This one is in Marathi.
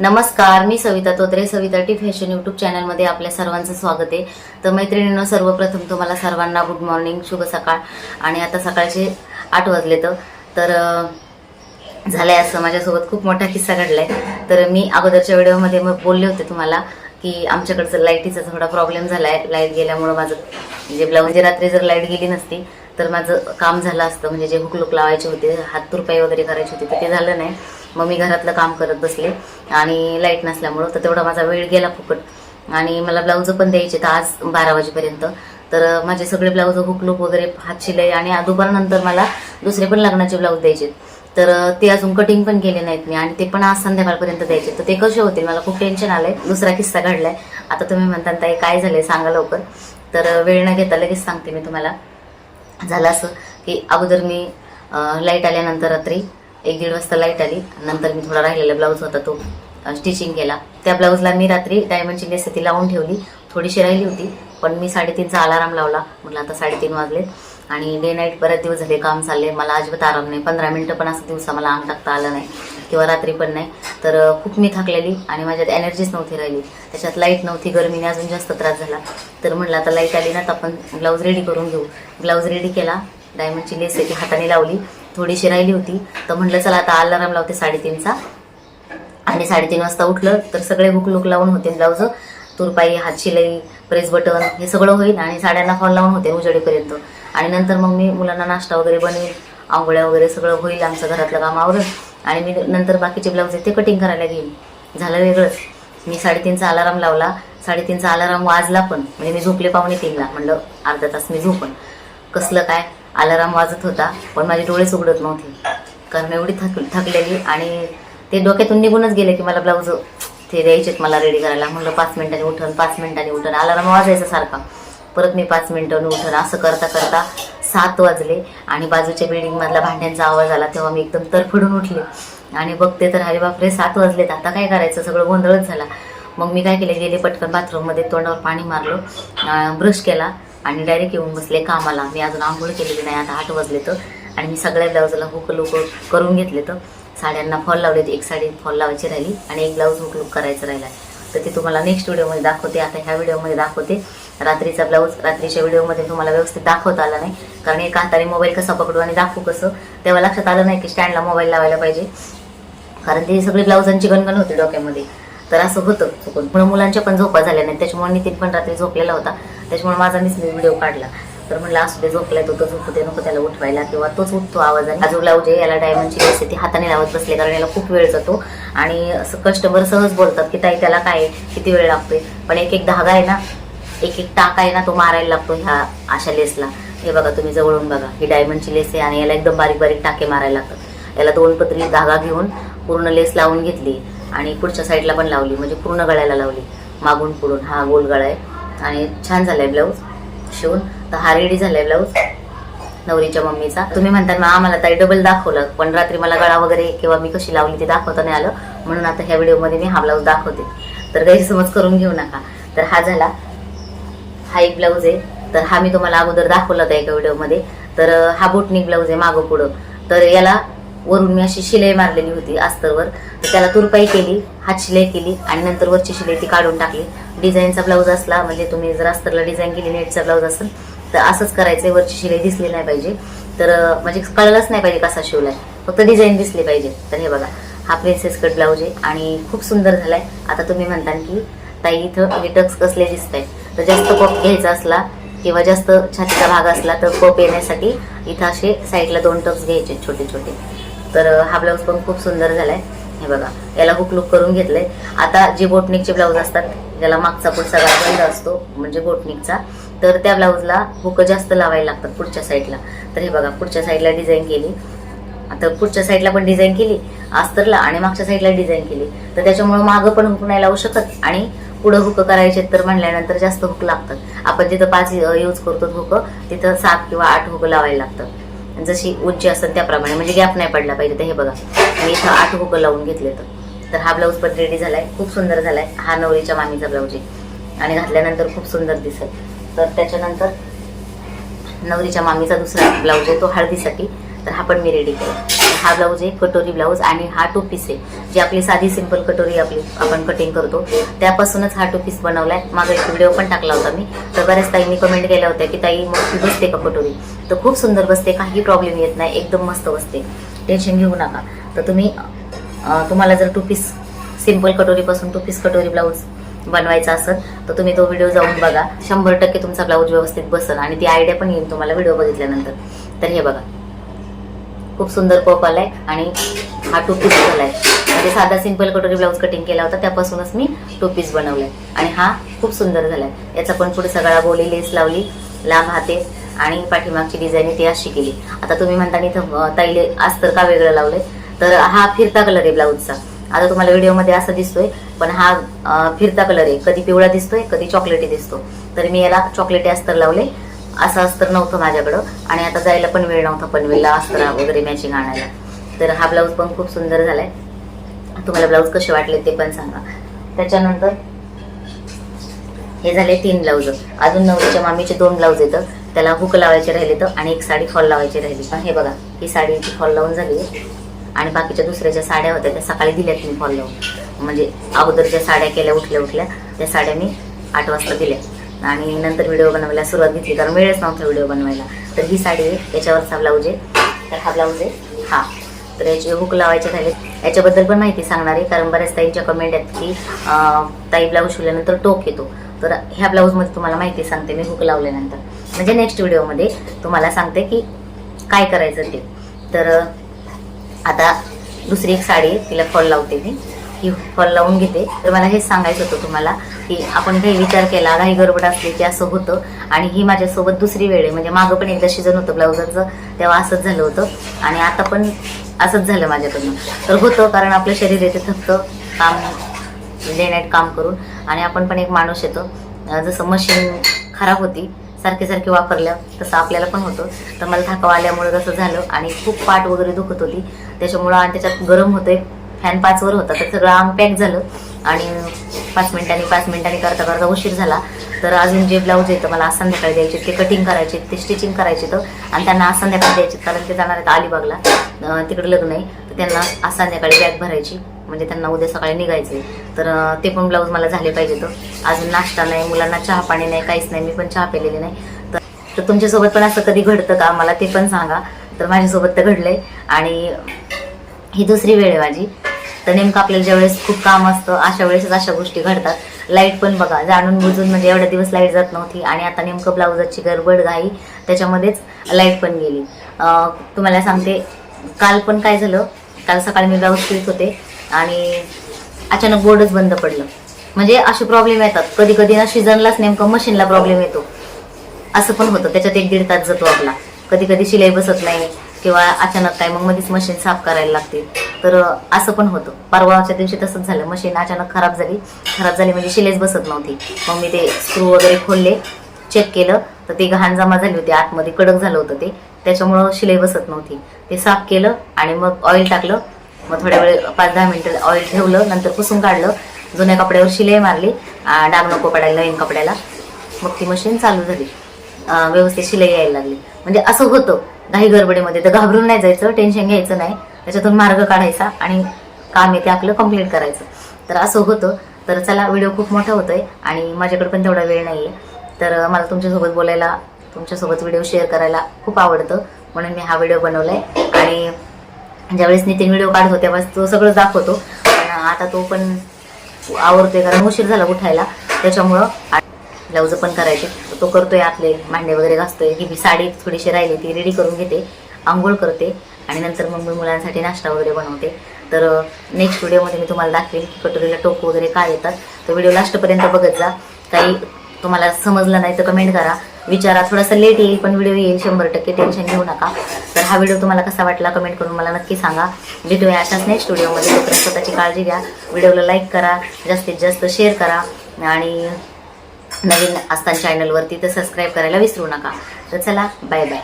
नमस्कार मी Savita Totre Savita T fashion YouTube चॅनलमध्ये आपल्या सर्वांचं स्वागत आहे. तर मैत्रिणीनं सर्वप्रथम तुम्हाला सर्वांना गुड मॉर्निंग शुभ सकाळ. आणि आता सकाळचे आठ वाजले तर झालं आहे झालंय असं माझ्यासोबत खूप मोठा किस्सा घडलाय. तर मी अगोदरच्या व्हिडिओमध्ये मग बोलले होते तुम्हाला की आमच्याकडचं लाईटीचा थोडा प्रॉब्लेम झालाय. लाइट गेल्यामुळं माझं म्हणजे ब्लाऊज रात्री जर लाइट गेली नसती तर माझं काम झालं असतं. म्हणजे जे हुकलुक लावायचे होते हात तुरपाई वगैरे करायची होती तर ते झालं नाही. मग मी घरातलं काम करत बसले आणि लाइट नसल्यामुळं तर तेवढा माझा वेळ गेला फुकट. आणि मला ब्लाऊज पण द्यायचे तर आज बारा वाजेपर्यंत. तर माझे सगळे ब्लाऊज हुकलूक वगैरे हात शिलाई आणि दुपारनंतर मला दुसरे पण लग्नाचे ब्लाऊज द्यायचे तर ते अजून कटिंग पण केले नाहीत मी आणि ते पण आज संध्याकाळपर्यंत द्यायचे तर ते कसे होतील? मला खूप टेन्शन आलंय. दुसरा किस्सा घडलाय. आता तुम्ही म्हणता ताई काय झालंय? सांगा लवकर. तर वेळ न घेता लगेच सांगते मी तुम्हाला. झालं असं की अगोदर मी लाइट आल्यानंतर रात्री एक दीड वाजता लाइट आली. नंतर मी थोडा राहिलेला ब्लाऊज होता तो स्टिचिंग केला. त्या ब्लाऊजला मी रात्री डायमंडची लेस ती लावून ठेवली. थोडीशी राहिली होती पण मी साडेतीनचा अलाराम लावला. म्हटलं आता साडेतीन वाजले आणि डे नाईट बरेच दिवस झाले काम चालले मला अजिबात आराम नाही. पंधरा मिनटं पण असं दिवसा मला अंग टाकता आलं नाही किंवा रात्री पण नाही. तर खूप मी थकलेली आणि माझ्यात एनर्जीच नव्हती राहिली. त्याच्यात लाइट नव्हती गरमीने अजून जास्त त्रास झाला. तर म्हटलं आता लाइट आली ना तर आपण ब्लाऊज रेडी करून घेऊ. ब्लाऊज रेडी केला. डायमंडची लेस आहे ती हाताने लावली. थोडीशी राहिली होती. तर म्हटलं चला आता अलाराम लावते साडेतीनचा. आणि साडेतीन वाजता उठलं तर सगळे भूक लुक लावून होते ब्लाऊज तुरपाई हात शिलाई प्रेस बटन हे सगळं होईल आणि साड्यांना फॉल लावून होते उजेडेपर्यंत. आणि नंतर मग मी मुलांना नाश्ता वगैरे बनवेल आंघोळ्या वगैरे सगळं होईल आमचं घरातलं काम आवरून. आणि मी नंतर बाकीचे ब्लाऊज आहेत ते कटिंग करायला घेईन. झालं वेगळंच. मी साडेतीनचा अलाराम लावला. साडेतीनचा अलाराम वाजला पण म्हणजे मी झोपले पाहुणे तीनला. म्हणलं अर्धा तास मी झोपण कसलं काय? अलाराम वाजत होता पण माझे डोळेच उघडत नव्हते. कारण एवढी थक थकलेली आणि ते डोक्यातून निघूनच गेले की मला ब्लाऊज ते द्यायचेत मला रेडी करायला. म्हणलं पाच मिनिटांनी उठन पाच मिनिटांनी उठन. अलाराम वाजायचा सारखा. परत मी पाच मिनिटांनी उठन. असं करता करता सात वाजले आणि बाजूच्या बिल्डिंगमधला भांड्यांचा आवाज आला. तेव्हा मी एकदम तरफडून उठले. आणि बघते तर अरे बापरे सात वाजलेत. आता काय करायचं? सगळं गोंधळच झाला. मग मी काय केले? गेले पटकन बाथरूममध्ये तोंडावर पाणी मारलं. ब्रश केला. आणि डायरेक्ट येऊन बसले कामाला. मी अजून आंघोळ केलेली नाही आता आठ वाजले तर. आणि मी सगळ्या ब्लाऊजला हुक लुक करून घेतले तर. साड्यांना फॉल लावले एक साडी फॉल लावायची राहिली आणि एक ब्लाऊज हुक लुक करायचं राहिला. तर ते तुम्हाला नेक्स्ट व्हिडिओमध्ये दाखवते आता ह्या व्हिडिओमध्ये दाखवते. रात्रीचा ब्लाऊज रात्रीच्या व्हिडिओमध्ये तुम्हाला व्यवस्थित दाखवता आला नाही. कारण एका हाताने मोबाईल कसा पकडू आणि दाखवू कसं तेव्हा लक्षात आलं नाही की स्टँडला मोबाईल लावायला पाहिजे. कारण ते सगळी ब्लाऊजांची गणगण होती डोक्यामध्ये. तर असं होतं. चुकून पण मुलांच्या पण झोपा झाल्या नाही त्याच्यामुळे नितीन पण रात्री झोपलेला होता. त्याच्यामुळे माझा मीच मी व्हिडिओ काढला. तर म्हणलं असू दे झोपलाय तो तो झोपू दे नको त्याला उठवायला. किंवा तोच उठतो आवाजाने. आणि ब्लाऊज आहे याला डायमंडची लेस आहे ती हाताने लावत बसले कारण याला खूप वेळ जातो. आणि असं कस्टमर सहज बोलतात की ताई त्याला काय किती वेळ लागतोय? पण एक एक धागा आहे ना एक एक टाक आहे ना तो मारायला लागतो ह्या अशा लेसला हे बघा तुम्ही जवळून बघा. ही डायमंडची लेस आहे आणि याला एकदम बारीक बारीक टाके मारायला लागतात. याला दोन पत्री धागा घेऊन पूर्ण लेस लावून घेतली आणि पुढच्या साईडला पण लावली. म्हणजे पूर्ण गळ्याला लावली. मागून पुढून हा गोल गळा आहे. आणि छान झालाय ब्लाऊज शिवून. तर हा रेडी झालाय ब्लाऊज नवरीच्या मम्मीचा. तुम्ही म्हणता मग आम्हाला ताई डबल दाखवलं. पण रात्री मला गळा वगैरे किंवा मी कशी लावली ते दाखवता नाही आलं. म्हणून आता ह्या व्हिडिओमध्ये मी हा ब्लाऊज दाखवते. तर गैरसमज करून घेऊ नका. तर हा झाला. हा एक ब्लाऊज आहे. तर हा मी तुम्हाला अगोदर दाखवला होता एका व्हिडिओमध्ये. तर हा बोटनिक ब्लाऊज आहे मागं पुढं. तर याला वरून मी अशी शिलाई मारलेली होती अस्तरवर तर त्याला तुरपाई केली हात शिलाई केली आणि नंतर वरची शिलाई ती काढून टाकली. डिझाईनचा ब्लाऊज असला म्हणजे तुम्ही जर अस्तरला डिझाईन केली नेटचा ब्लाऊज असेल तर असंच करायचंय. वरची शिलाई दिसली नाही पाहिजे. तर म्हणजे कळलंच नाही पाहिजे कसा शिवलाय. फक्त डिझाईन दिसली पाहिजे. तर हे बघा हा प्रिन्सेस कट ब्लाऊज आहे आणि खूप सुंदर झालाय. आता तुम्ही म्हणता की ताई इथं म्हणजे विटक्स कसले दिसत आहेत तर जास्त कप घ्यायचा असला किंवा जास्त छातीचा भाग असला तर कप येण्यासाठी इथं असे साईडला दोन टक्स घ्यायचे छोटे छोटे तर हा ब्लाऊज पण खूप सुंदर झालाय. हे बघा याला हुक लुक करून घेतलंय. आता जे बोटनिकचे ब्लाऊज असतात ज्याला मागचा पुढचा सगळा बंद असतो म्हणजे बोटनिकचा तर त्या ब्लाऊजला हुक जास्त लावायला लागतात पुढच्या साईडला तर हे बघा पुढच्या साईडला डिझाईन केली. आता पुढच्या साईडला पण डिझाईन केली अस्तरला आणि मागच्या साईडला डिझाईन केली. तर त्याच्यामुळे मागं पण हुक नाही लावू शकत आणि पुढं हुक करायचे तर म्हणल्यानंतर जास्त हुक लागतात. आपण जिथं पाच यूज करतो हुक तिथं सात किंवा आठ हुक लावायला लागतात. जशी उंची असतात त्याप्रमाणे म्हणजे गॅप नाही पडला पाहिजे तर हे बघा. मी इथं आठ हुक लावून घेतले तर. तर हा ब्लाऊज पण रेडी झालाय खूप सुंदर झालाय. हा नवरीच्या मामीचा ब्लाऊज आहे. आणि घातल्यानंतर खूप सुंदर दिसेल तर त्याच्यानंतर नवरीच्या मामीचा दुसरा ब्लाऊज आहे तो हळदीसाठी. तर हा पण मी रेडी केला. हा ब्लाऊज आहे कटोरी ब्लाऊज आणि हा टू पीस आहे. जी आपली साधी सिंपल कटोरी आपली आपण कटिंग करतो. त्यापासूनच हा टू पीस बनवलाय. माझा एक व्हिडिओ पण टाकला होता मी. तर बऱ्याच ताईंनी कमेंट केल्या होत्या की ताई मोठी बसते का कटोरी? तर खूप सुंदर बसते काही प्रॉब्लेम येत नाही एकदम मस्त बसते. टेन्शन घेऊ नका. तर तुम्ही तुम्हाला जर टू पीस सिंपल कटोरीपासून टू पीस कटोरी ब्लाऊज बनवायचा असेल तर तुम्ही तो व्हिडिओ जाऊन बघा. शंभर टक्के तुमचा ब्लाऊज व्यवस्थित बसेल आणि ती आयडिया पण येईल तुम्हाला व्हिडिओ बघितल्यानंतर. तर हे बघा. खूप सुंदर पप आलाय आणि हा टू पीस आलाय म्हणजे साधा सिंपल कटोरी ब्लाऊज कटिंग केला होता त्यापासूनच मी टू पीस बनवलाय. आणि हा खूप सुंदर झालाय. याचा पण पुढे सगळा बोली लेस लावली लांब हाते आणि पाठीमागची डिझाईन ती अशी केली. आता तुम्ही म्हणता इथं ताईले अस्तर का वेगळं लावलंय? तर हा फिरता कलर आहे ब्लाऊजचा आता तुम्हाला व्हिडिओमध्ये असं दिसतोय पण हा फिरता कलर आहे. कधी पिवळा दिसतोय कधी चॉकलेटी दिसतो. तर मी याला चॉकलेटी अस्तर लावले असं अस्तर नव्हतं माझ्याकडं. आणि आता जायला पण वेळ नव्हता पनवेलला अस्तर वगैरे मॅचिंग आणायला. तर हा ब्लाऊज पण खूप सुंदर झालाय. तुम्हाला ब्लाऊज कसे वाटले ते पण सांगा. त्याच्यानंतर हे झाले तीन ब्लाऊज अजून नवरीच्या मामीचे दोन ब्लाऊज येतं. त्याला हुक लावायचे राहिले तर आणि एक साडी फॉल लावायची राहिली. हे बघा ही साडीची फॉल लावून झाली आणि बाकीच्या दुसऱ्या ज्या साड्या होत्या त्या सकाळी दिल्यात मी फॉल लावून. म्हणजे अगोदरच्या साड्या केल्या उठल्या उठल्या त्या साड्या मी आठ वाजता दिल्या. आणि नंतर व्हिडिओ बनवायला सुरुवात घेतली कारण वेळच नव्हता व्हिडिओ बनवायला. तर ही साडी आहे याच्यावरचा ब्लाऊज आहे. तर हा ब्लाऊज आहे हा. तर याचे हुक लावायचे झाले. याच्याबद्दल पण माहिती सांगणार आहे कारण बऱ्याच ताईंच्या कमेंट आहेत की ताई ब्लाऊज शिवल्यानंतर टोक येतो. तर ह्या ब्लाऊजमध्ये तुम्हाला माहिती सांगते मी हुक लावल्यानंतर. म्हणजे नेक्स्ट व्हिडिओमध्ये तुम्हाला सांगते की काय करायचं ते. तर आता दुसरी एक साडी आहे तिला फॉल लावते मी. ही फॉल लावून घेते. तर मला हेच सांगायचं होतं तुम्हाला की आपण काही विचार केला काही गडबड असली की असं होतं. आणि ही माझ्यासोबत दुसरी वेळ आहे. म्हणजे मागं पण एकदा शिजन होतं ब्लाउजाचं तेव्हा असंच झालं होतं. आणि आता पण असंच झालं माझ्याकडनं. तर होतं कारण आपलं शरीर येते थकतं काम डे नाईट काम करून. आणि आपण पण एक माणूस येतो. जसं मशीन खराब होती सारखे सारखे वापरल्या तसं आपल्याला पण होतं. तर मला थकाव आल्यामुळे तसं झालं. आणि खूप पाठ वगैरे दुखत होती. त्याच्यामुळं आणि त्याच्यात गरम होतं फॅन पाचवर होता तर सगळं अंग पॅक झालं. आणि पाच मिनिटांनी पाच मिनिटांनी करता करता उशीर झाला. तर अजून जे ब्लाऊज येतं मला आज संध्याकाळी द्यायचे ते कटिंग करायचे ते स्टिचिंग करायचे तर आणि त्यांना आज संध्याकाळी द्यायचे कारण ते जाणार आहेत अलिबागला. तिकडे लग्न आहे. तर त्यांना आज संध्याकाळी बॅग भरायची. म्हणजे त्यांना उद्या सकाळी निघायचंय. तर ते पण ब्लाऊज मला झाले पाहिजे तर अजून नाश्ता नाही मुलांना चहा पाणी नाही काहीच नाही. मी पण चहा पेलेली नाही. तर तर तुमच्यासोबत पण असं कधी घडतं का? मला ते पण सांगा. तर माझ्यासोबत तर घडलंय. आणि ही दुसरी वेळ आहे माझी. तर नेमकं आपल्याला ज्यावेळेस खूप काम असतं अशा वेळेसच अशा गोष्टी घडतात. लाइट पण बघा जाणून बुजून म्हणजे एवढ्या दिवस लाइट जात नव्हती आणि आता नेमकं ब्लाऊजाची गडबड घाई त्याच्यामध्येच लाइट पण गेली. तुम्हाला सांगते काल पण काय झालं काल सकाळी मी ब्लाऊज शिवत होते आणि अचानक बोर्डच बंद पडलं. म्हणजे असे प्रॉब्लेम येतात. कधी कधी ना सीझनलाच नेमकं मशीनला प्रॉब्लेम येतो. असं पण होतं. त्याच्यात एक दीड तास जातो आपला. कधी कधी शिलाई बसत नाही. किंवा अचानक काय मग मध्येच मशीन साफ करायला लागते तर असं पण होतं. परवाच्या दिवशी तसंच झालं. मशीन अचानक खराब झाली. खराब झाली म्हणजे शिलाईच बसत नव्हती. मग मी ते स्क्रू वगैरे खोलले चेक केलं. तर ती घाण जमा झाली होती. आतमध्ये कडक झालं होतं ते. त्याच्यामुळं शिलाई बसत नव्हती. ते साफ केलं आणि मग ऑइल टाकलं. मग थोड्या वेळ पाच दहा मिनिटं ऑइल ठेवलं. नंतर पुसून काढलं. जुन्या कपड्यावर शिलाई मारली. डाग नको पडायला नवीन कपड्याला. मग ती मशीन चालू झाली. व्यवस्थित शिलाई यायला लागली. म्हणजे असं होतं. नाही गडबडीमध्ये. तर घाबरून नाही जायचं टेन्शन घ्यायचं नाही. त्याच्यातून मार्ग काढायचा आणि काम आहे ते आपलं कंप्लीट करायचं. तर असं होतं. तर चला व्हिडिओ खूप मोठा होतोय आणि माझ्याकडे पण तेवढा वेळ नाही आहे तर मला तुमच्यासोबत बोलायला तुमच्यासोबत व्हिडिओ शेअर करायला खूप आवडतं. म्हणून मी हा व्हिडिओ बनवला आहे आणि ज्यावेळेस नितीन व्हिडिओ काढत होते त्यावेळेस तो सगळं दाखवतो. पण आता तो पण आवडतोय कारण उशीर झाला उठायला. त्याच्यामुळं ब्लाऊज पण करायचे. तो करतोय आतले मांडे वगैरे घासतोय. ही मी साडी थोडीशी राहिली ती रेडी करून घेते. आंघोळ करते. आणि नंतर मग मी मुलांसाठी नाश्ता वगैरे बनवते. तर नेक्स्ट व्हिडिओमध्ये मी तुम्हाला दाखवेल की कटोरीला टोक वगैरे काय येतात. तर व्हिडिओ लास्टपर्यंत बघत जा. काही तुम्हाला समजलं नाही तर कमेंट करा. विचारा. थोडासा लेट येईल पण व्हिडिओ येईल. शंभर टक्के टेन्शन घेऊ नका. तर हा व्हिडिओ तुम्हाला कसा वाटला कमेंट करून मला नक्की सांगा. भेटूया अशाच नेक्स्ट व्हिडिओमध्ये तोपर्यंत स्वतःची काळजी घ्या. व्हिडिओला लाईक करा. जास्तीत जास्त शेअर करा. आणि नवीन असताना चॅनलवरती तर सबस्क्राईब करायला विसरू नका. तर चला बाय बाय